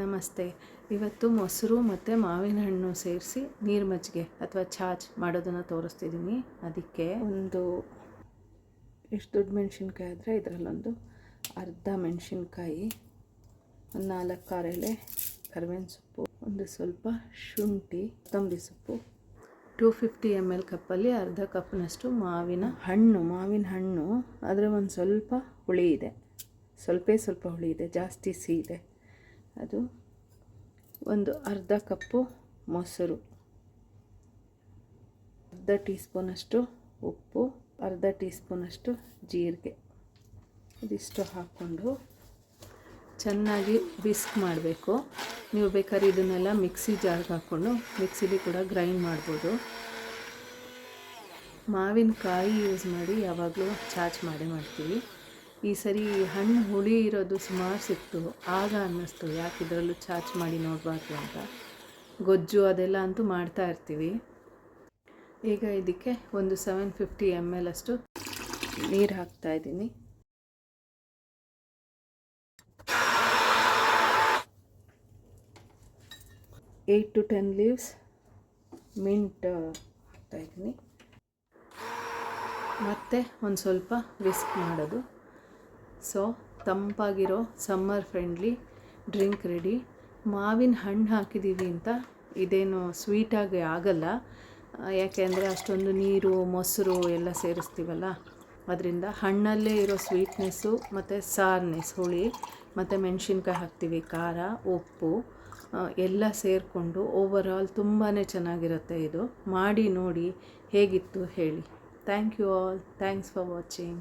ನಮಸ್ತೆ. ಇವತ್ತು ಮೊಸರು ಮತ್ತು ಮಾವಿನ ಹಣ್ಣು ಸೇರಿಸಿ ನೀರು ಮಜ್ಜಿಗೆ ಅಥವಾ ಚಾಚ್ ಮಾಡೋದನ್ನು ತೋರಿಸ್ತಿದ್ದೀನಿ ಅದಕ್ಕೆ ಒಂದು ಎಷ್ಟು ದೊಡ್ಡ ಮೆಣಸಿನ್ಕಾಯಿ ಆದರೆ ಇದರಲ್ಲೊಂದು ಅರ್ಧ ಮೆಣಸಿನ್ಕಾಯಿ, ಒಂದು ನಾಲ್ಕು ಕಾರೆಲೆ ಕರಿಬೇವಿನ ಸೊಪ್ಪು, ಒಂದು ಸ್ವಲ್ಪ ಶುಂಠಿ, ಕೊತ್ತಂಬರಿ ಸೊಪ್ಪು, ಟೂ ಫಿಫ್ಟಿ ಎಂ ಎಲ್ ಕಪ್ಪಲ್ಲಿ ಅರ್ಧ ಕಪ್ನಷ್ಟು ಮಾವಿನ ಹಣ್ಣು ಮಾವಿನ ಹಣ್ಣು. ಆದರೆ ಒಂದು ಸ್ವಲ್ಪ ಹುಳಿ ಇದೆ. ಸ್ವಲ್ಪೇ ಸ್ವಲ್ಪ ಹುಳಿ ಇದೆ, ಜಾಸ್ತಿ ಸಿಹಿ ಇದೆ. ಅದು ಒಂದು ಅರ್ಧ ಕಪ್ಪು ಮೊಸರು, ಅರ್ಧ ಟೀ ಸ್ಪೂನಷ್ಟು ಉಪ್ಪು, ಅರ್ಧ ಟೀ ಸ್ಪೂನಷ್ಟು ಜೀರಿಗೆ. ಇದಿಷ್ಟು ಹಾಕ್ಕೊಂಡು ಚೆನ್ನಾಗಿ ಬಿಸ್ಕ್ ಮಾಡಬೇಕು. ನೀವು ಬೇಕಾದ್ರೆ ಇದನ್ನೆಲ್ಲ ಮಿಕ್ಸಿ ಜಾರ್ಗೆ ಹಾಕ್ಕೊಂಡು ಮಿಕ್ಸಿಲಿ ಕೂಡ ಗ್ರೈಂಡ್ ಮಾಡ್ಬೋದು. ಮಾವಿನಕಾಯಿ ಯೂಸ್ ಮಾಡಿ ಯಾವಾಗಲೂ ಚಾಚ್ ಮಾಡೇ ಮಾಡ್ತೀವಿ. ಈ ಸರಿ ಹಣ್ಣು ಹುಳಿ ಇರೋದು ಸುಮಾರು ಸಿಕ್ತು. ಆಗ ಅನ್ನಿಸ್ತು, ಯಾಕೆ ಇದರಲ್ಲೂ ಚಾಚ್ ಮಾಡಿ ನೋಡಬಾರ್ದು ಅಂತ. ಗೊಜ್ಜು ಅದೆಲ್ಲ ಅಂತೂ ಮಾಡ್ತಾ ಇರ್ತೀವಿ. ಈಗ ಇದಕ್ಕೆ ಒಂದು ಸೆವೆನ್ ಫಿಫ್ಟಿ ಎಂ ಎಲ್ ಅಷ್ಟು ನೀರು ಹಾಕ್ತಾ ಇದ್ದೀನಿ. Eight to ten leaves mint ಹಾಕ್ತಾಯಿದ್ದೀನಿ ಮತ್ತು ಒಂದು ಸ್ವಲ್ಪ ವಿಸ್ಕ್ ಮಾಡೋದು. ಸೊ, ತಂಪಾಗಿರೋ ಸಮ್ಮರ್ ಫ್ರೆಂಡ್ಲಿ ಡ್ರಿಂಕ್ ರೆಡಿ. ಮಾವಿನ ಹಣ್ಣು ಹಾಕಿದ್ದೀವಿ ಅಂತ ಇದೇನು ಸ್ವೀಟಾಗಿ ಆಗಲ್ಲ. ಯಾಕೆಂದರೆ ಅಷ್ಟೊಂದು ನೀರು, ಮೊಸರು ಎಲ್ಲ ಸೇರಿಸ್ತೀವಲ್ಲ. ಅದರಿಂದ ಹಣ್ಣಲ್ಲೇ ಇರೋ ಸ್ವೀಟ್ನೆಸ್ಸು ಮತ್ತು ಸಾರ್ನೆಸ್, ಹುಳಿ, ಮತ್ತು ಮೆಣಸಿನ್ಕಾಯಿ ಹಾಕ್ತೀವಿ, ಖಾರ, ಉಪ್ಪು ಎಲ್ಲ ಸೇರಿಕೊಂಡು ಓವರಾಲ್ ತುಂಬಾ ಚೆನ್ನಾಗಿರುತ್ತೆ ಇದು. ಮಾಡಿ ನೋಡಿ ಹೇಗಿತ್ತು ಹೇಳಿ. Thank you all thanks for watching